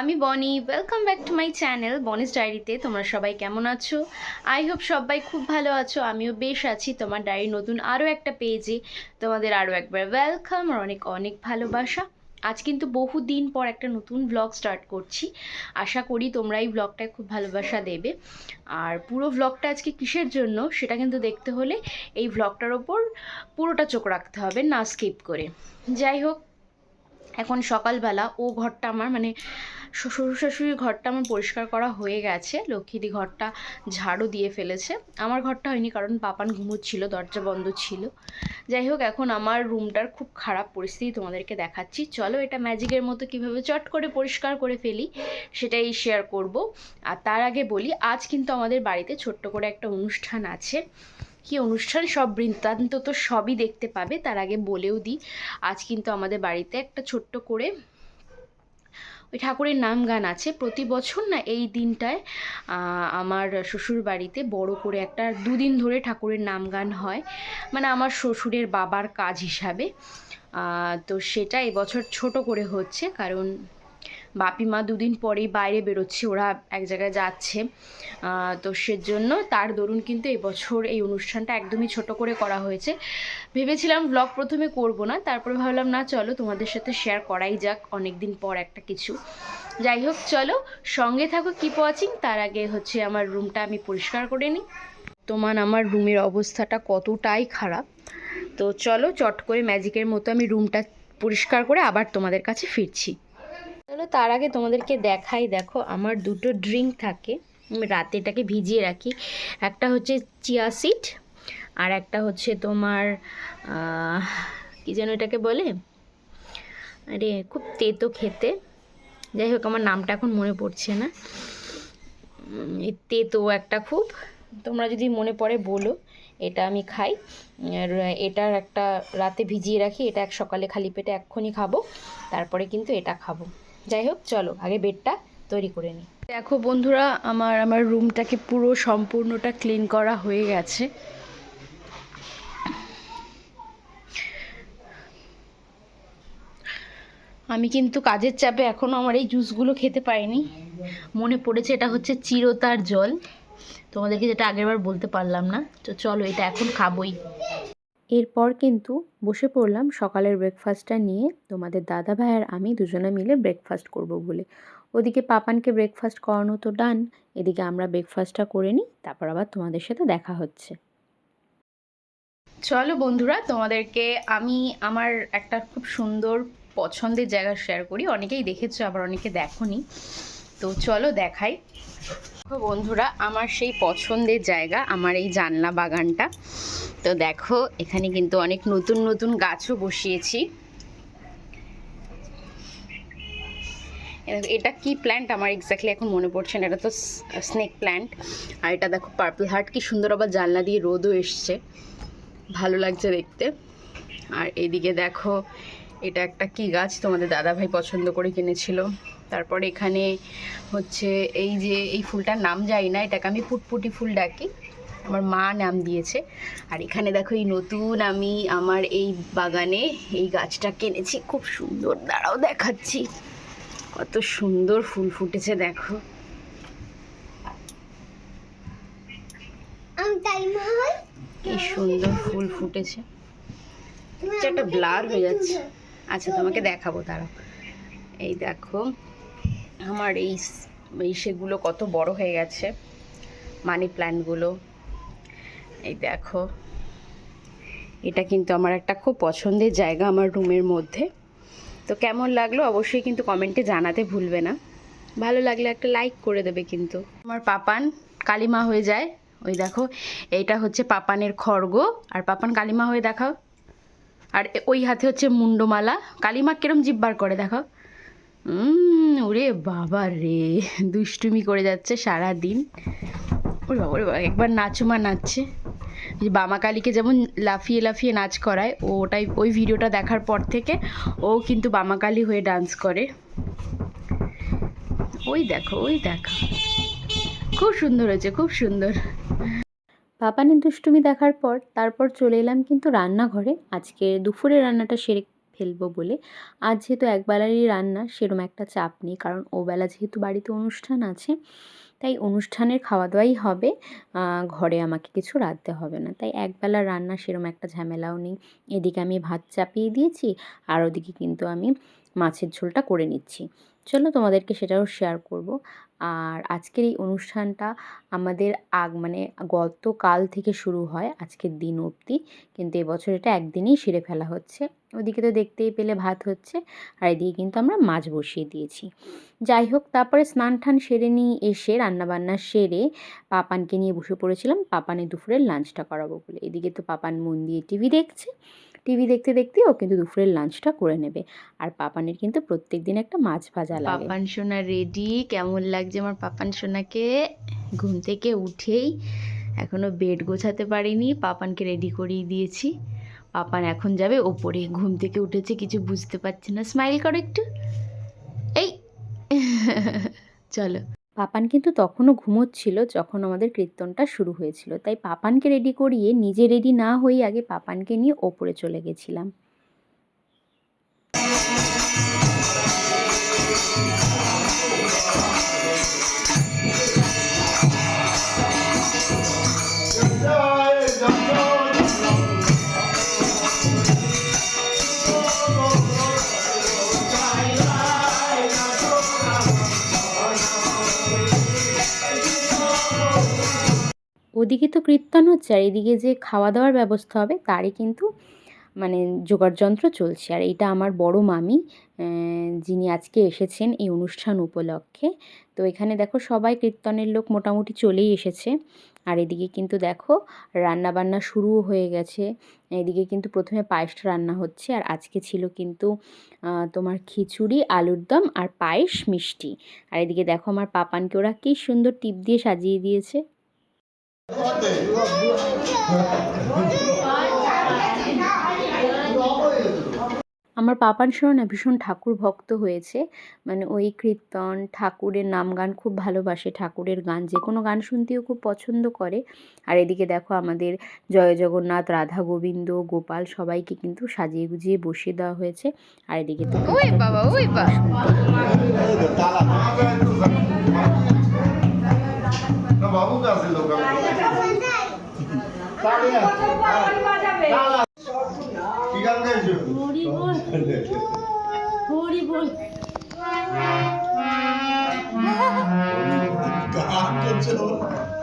আমি Boni. Welcome back to my channel Boni's ডায়েরিতে। তোমরা সবাই কেমন আছো? আই হোপ সবাই খুব ভালো আছো। আমিও বেশ আছি। তোমার ডায়েরি নতুন আরও একটা পেজে তোমাদের আরও একবার ওয়েলকাম আর অনেক অনেক ভালোবাসা। আজ কিন্তু বহু দিন পর একটা নতুন ব্লগ স্টার্ট করছি। আশা করি তোমরা এই ব্লগটায় খুব ভালোবাসা দেবে। আর পুরো ব্লগটা আজকে কিসের জন্য সেটা কিন্তু দেখতে হলে এই ব্লগটার ওপর পুরোটা চোখ রাখতে হবে, না স্কিপ করে। যাই হোক, এখন সকালবেলা ও ঘরটা আমার মানে শ্বশুর শাশুড়ির ঘরটা আমার পরিষ্কার করা হয়ে গেছে। লক্ষ্মীদি ঘরটা ঝাড়ু দিয়ে ফেলেছে। আমার ঘরটা হয়নি কারণ পাপান ঘুমোচ্ছিল, দরজা বন্ধ ছিল। যাই হোক, এখন আমার রুমটার খুব খারাপ পরিস্থিতি তোমাদেরকে দেখাচ্ছি। চলো এটা ম্যাজিকের মতো কীভাবে চট করে পরিষ্কার করে ফেলি, সেটাই শেয়ার করব। আর তার আগে বলি, আজ কিন্তু আমাদের বাড়িতে ছোট্ট করে একটা অনুষ্ঠান আছে। কি অনুষ্ঠান? সব বৃত্তান্ত তো সবই দেখতে পাবে, তার আগে বলেও দিই। আজ কিন্তু আমাদের বাড়িতে একটা ছোট্ট করে ঠাকুরের নাম গান আছে। প্রতি বছর না এই দিনটায় আমার শ্বশুর বাড়িতে বড় করে একটা দুদিন ধরে ঠাকুরের নাম গান হয়। মানে আমার শ্বশুরের বাবার কাজ হিসাবে। তো সেটা এবছর ছোট করে হচ্ছে, কারণ বাপি মা দুদিন পরেই বাইরে বেরোচ্ছে, ওরা এক জায়গায় যাচ্ছে। তো সেজন্য তার দরুন কিন্তু এবছর এই অনুষ্ঠানটা একদমই ছোট করে করা হয়েছে। ভেবেছিলাম ব্লগ প্রথমে করব না, তারপরে ভাবলাম, না, চলো তোমাদের সাথে শেয়ার করাই যাক অনেক দিন পর একটা কিছু। যাই হোক, চলো সঙ্গে থাকো কিপ ওয়াচিং তার আগে হচ্ছে আমার রুমটা আমি পরিষ্কার করে নিই। তোমার আমার রুমের অবস্থাটা কতটাই খারাপ। তো চলো চট করে ম্যাজিকের মতো আমি রুমটা পরিষ্কার করে আবার তোমাদের কাছে ফিরছি। চলো তার আগে তোমাদেরকে দেখাই, দেখো আমার দুটো ড্রিঙ্ক থাকে। আমি রাতে এটাকে ভিজিয়ে রাখি। একটা হচ্ছে চিয়া সিড আর একটা হচ্ছে তোমার কি যেন এটাকে বলে? আরে, খুব তেতো খেতে। যাই হোক, আমার নামটা এখন মনে পড়ছে না। তেতো একটা খুব। তোমরা যদি মনে পড়ে বলো, এটা আমি খাই। আর এটার একটা রাতে ভিজিয়ে রাখি। এটা এক সকালে খালি পেটে এক্ষুনি খাব। তারপরে কিন্তু এটা খাব। যাই হোক, চলো আগে বেডটা তৈরি করে নিই। দেখো বন্ধুরা, আমার আমার রুমটাকে পুরো সম্পূর্ণটা ক্লিন করা হয়ে গেছে। আমি কিন্তু কাজের চাপে এখনও আমার এই জুসগুলো খেতে পারিনি। মনে পড়েছে এটা হচ্ছে চিরতার জল। তোমাদেরকে যেটা আগেরবার বলতে পারলাম না। তো চলো এটা এখন খাবোই। এরপর কিন্তু বসে পড়লাম সকালের ব্রেকফাস্টটা নিয়ে। তোমাদের দাদা ভাই আর আমি দুজনে মিলে ব্রেকফাস্ট করব বলে। ওদিকে পাপানকে ব্রেকফাস্ট করানো তো ডান এদিকে আমরা ব্রেকফাস্টটা করে নিই, তারপর আবার তোমাদের সাথে দেখা হচ্ছে। চলো বন্ধুরা, তোমাদেরকে আমি আমার একটা খুব সুন্দর পছন্দের জায়গা শেয়ার করি। অনেকেই দেখেছ, আবার অনেকে দেখোনি। তো চলো দেখাই। দেখো বন্ধুরা, আমার সেই পছন্দের জায়গা, আমার এই জানলা বাগানটা। তো দেখো, এখানে কিন্তু অনেক নতুন নতুন গাছও বসিয়েছি। এটা কি প্ল্যান্ট আমার এক্স্যাক্টলি এখন মনে পড়ছে না, এটা তো স্নেক প্ল্যান্ট আর এটা দেখো পার্পল হার্ট কি সুন্দর আবার জানলা দিয়ে রোদও এসছে। ভালো লাগছে দেখতে। আর এদিকে দেখো এটা একটা কি গাছ তোমাদের দাদাভাই পছন্দ করে কিনেছিল। তারপর এখানে হচ্ছে এই যে এই ফুলটার নাম জানি না এটাকে আমি ফুটফুটি ফুল ডাকি। আমার মা নাম দিয়েছে। আর এখানে দেখো এই নতুন আমি আমার এই বাগানে এই গাছটা কিনেছি। খুব সুন্দর দাঁড়াও দেখাচ্ছি। কত সুন্দর ফুল ফুটেছে দেখো। কি সুন্দর ফুল ফুটেছে। একটা ব্লার হয়ে যাচ্ছে। আচ্ছা তোমাকে দেখাবো তারা এই দেখো, আমার এই এই সেগুলো কত বড় হয়ে গেছে মানি প্ল্যান্টগুলো এই দেখো, এটা কিন্তু আমার একটা খুব পছন্দের জায়গা আমার রুমের মধ্যে। তো কেমন লাগল অবশ্যই কিন্তু কমেন্টে জানাতে ভুলবে না। ভালো লাগলে একটা লাইক করে দেবে কিন্তু। আমার পাপান কালিমা হয়ে যায়। ওই দেখো এইটা হচ্ছে পাপানের খড়গ। আর পাপান কালিমা হয়ে দেখাও। আর ওই হাতে হচ্ছে মুন্ডমালা। কালিমা কিরম জিব্বার করে, দেখো। ওরে বাবা রে, দুষ্টুমি করে যাচ্ছে সারা দিন ওরে বাবা ওরে বাবা, একবার নাচুমা নাচছে। যে বামা কালীকে যেমন লাফিয়ে লাফিয়ে নাচ করায়, ও ওটাই, ওই ভিডিওটা দেখার পর থেকে ও কিন্তু বামা কালী হয়ে ডান্স করে। ওই দেখো ওই দেখো। খুব সুন্দর হয়েছে, খুব সুন্দর। পাপানের দুষ্টুমি দেখার পর তারপর চলে এলাম কিন্তু রান্নাঘরে। আজকে দুপুরে রান্নাটা সেরে ফেলব বলে। আজ যেহেতু একবেলারই রান্না, সেরম একটা চাপ নেই কারণ ওবেলা যেহেতু বাড়িতে অনুষ্ঠান আছে, তাই অনুষ্ঠানের খাওয়া দাওয়াই হবে ঘরে আমাকে কিছু রাঁধতে হবে না। তাই একবেলা রান্না, সেরম একটা ঝামেলাও নেই। এদিকে আমি ভাত চাপিয়ে দিয়েছি, আর ওদিকে কিন্তু আমি মাছের ঝোলটা করে নিচ্ছি। চলো তোমাদেরকে সেটাও শেয়ার করব। আর আজকের এই অনুষ্ঠানটা আমাদের আগ মানে গতকাল থেকে শুরু হয় আজকের দিন অবধি। কিন্তু এবছর এটা একদিনেই সেরে ফেলা হচ্ছে। ওদিকে তো দেখতেই পেলে ভাত হচ্ছে আর এদিকে কিন্তু আমরা মাছ বসিয়ে দিয়েছি। যাই হোক, তারপরে স্নান টান সেরে নিয়ে এসে রান্নাবান্না সেরে পাপানকে নিয়ে বসে পড়েছিলাম। পাপানে দুপুরের লাঞ্চটা করাবো বলে। এদিকে তো পাপান মন দিয়ে টিভি দেখছে। টিভি দেখতে দেখতে ও কিন্তু দুপুরের লাঞ্চটা করে নেবে। আর পাপানের কিন্তু প্রত্যেক দিন একটা মাছ ভাজা লাগে। পাপান সোনা রেডি কেমন লাগছে আমার পাপান সোনাকে? ঘুম থেকে উঠেই এখনও বেড গোছাতে পারিনি, পাপানকে রেডি করিয়ে দিয়েছি। পাপান এখন যাবে ওপরে, ঘুম থেকে উঠেছে, কিছু বুঝতে পারছে না। স্মাইল করো একটু। এই। চলো। পাপান কিন্তু তখনও ঘুমোচ্ছিল যখন আমাদের কীর্তনটা শুরু হয়েছিল। তাই পাপানকে রেডি করিয়ে নিজে রেডি না হয়ে আগে পাপানকে নিয়ে ওপরে চলে গেছিলাম। ওদিকে তো কীর্তন হচ্ছে আর এদিকে যে খাওয়া দাওয়ার ব্যবস্থা হবে, তারই কিন্তু মানে যন্ত্র চলছে। আর এটা আমার বড় মামি যিনি আজকে এসেছেন এই অনুষ্ঠান উপলক্ষে। তো এখানে দেখো সবাই কীর্তনের লোক মোটামুটি চলেই এসেছে। আর এদিকে কিন্তু দেখো রান্না বান্না শুরুও হয়ে গেছে। এদিকে কিন্তু প্রথমে পায়েসটা রান্না হচ্ছে, আর আজকে ছিল কিন্তু তোমার খিচুড়ি, আলুর দম আর পায়েস মিষ্টি। আর এদিকে দেখো আমার পাপানকে ওরা কী সুন্দর টিপ দিয়ে সাজিয়ে দিয়েছে। আমার পাপান না ভীষণ ঠাকুর ভক্ত হয়েছে। মানে ওই কীর্তন ঠাকুরের নাম গান খুব ভালোবাসে ঠাকুরের গান যে কোনো গান শুনতেও খুব পছন্দ করে। আর এদিকে দেখো আমাদের জয় জগন্নাথ রাধা গোবিন্দ গোপাল সবাইকে কিন্তু সাজিয়ে গুজিয়ে বসিয়ে দেওয়া হয়েছে। আর এদিকে তো বাবা ওই বাবু। কাছে লোক কি গান গাইছো? হরি বল। হরি বল।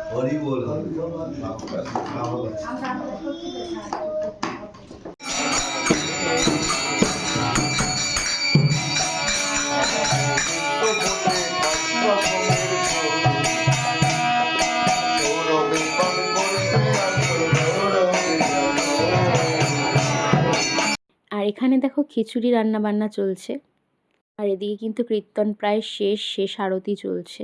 হরি বল। আর এখানে দেখো খিচুড়ি রান্নাবান্না চলছে। আর এদিকে কিন্তু কীর্তন প্রায় শেষ শেষ আরতি চলছে।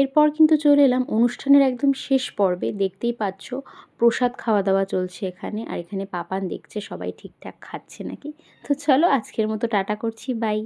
এরপর কিন্তু চলে এলাম অনুষ্ঠানের একদম শেষ পর্বে। দেখতেই পাচ্ছ, প্রসাদ খাওয়া দাওয়া চলছে এখানে, আর এখানে পাপান দেখছে সবাই ঠিকঠাক খাচ্ছে নাকি। তো চলো আজকের মতো টাটা করছি, বাই।